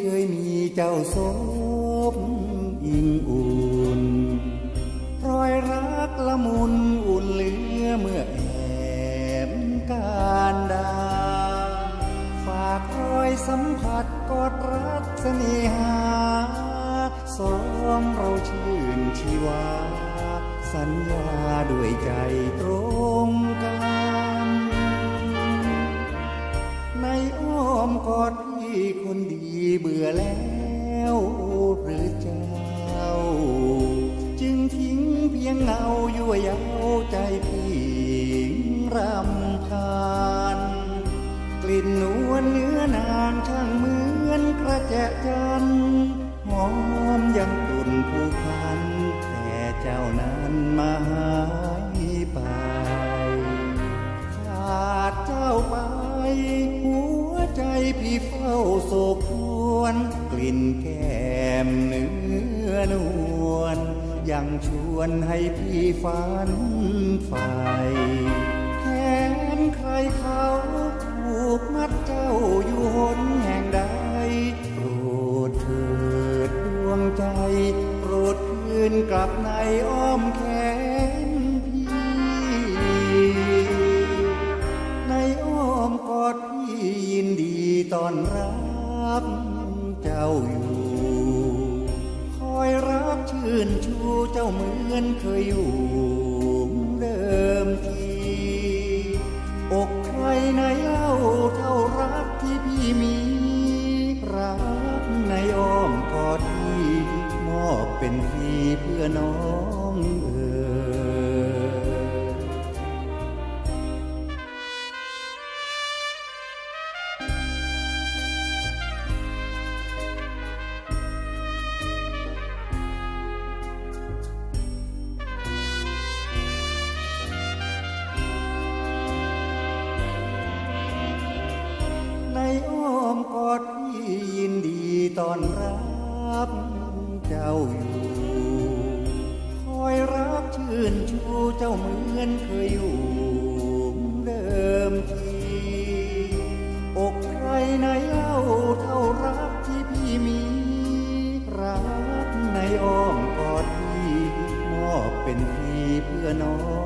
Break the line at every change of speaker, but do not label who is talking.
เคยมีเจ้าสมอิงอุ่น รอยรักละมุนอุ่นเหลือเมื่อแอบการดา ฝากรอยสัมผัสกอดรักเสน่หาสองเราชื่นชีวา สัญญาด้วยใจตรง อแล้วหรือเจ้า จึงทิ้งเพียงเงายั่วเย้าใจพี่รำคาญกลิ่นนวลเนื้อนางช่างเหมือนกระแจจันหอมยังกลุ่นผู้พันแต่เจ้านั้นมา นวลยังชวนให้พี่ฝันใฝ่แขนใครเขาผูกมัดเจ้าอยู่หนแห่งใดโปรดเถิดดวงใจ โปรดคืนกลับในอ้อมแขนพี่ในอ้อมกอดพี่ยินดีตอนรับเจ้าอยู่ นชูเจ้าเหมือนเคยอยู่เดิมทีอกใครในเล่าเท่ารักที่พี่มีรักในอ้อมกอดที่มอบเป็นฟรีเพื่อน้อง ตอนรับเจ้าอยู่ คอยรักชื่นชูเจ้าเหมือนเคยอยู่เดิมทีอกใครในเล่าเท่ารักที่พี่มี รักในอ้อมกอดพี่มอบเป็นที่เพื่อน้อง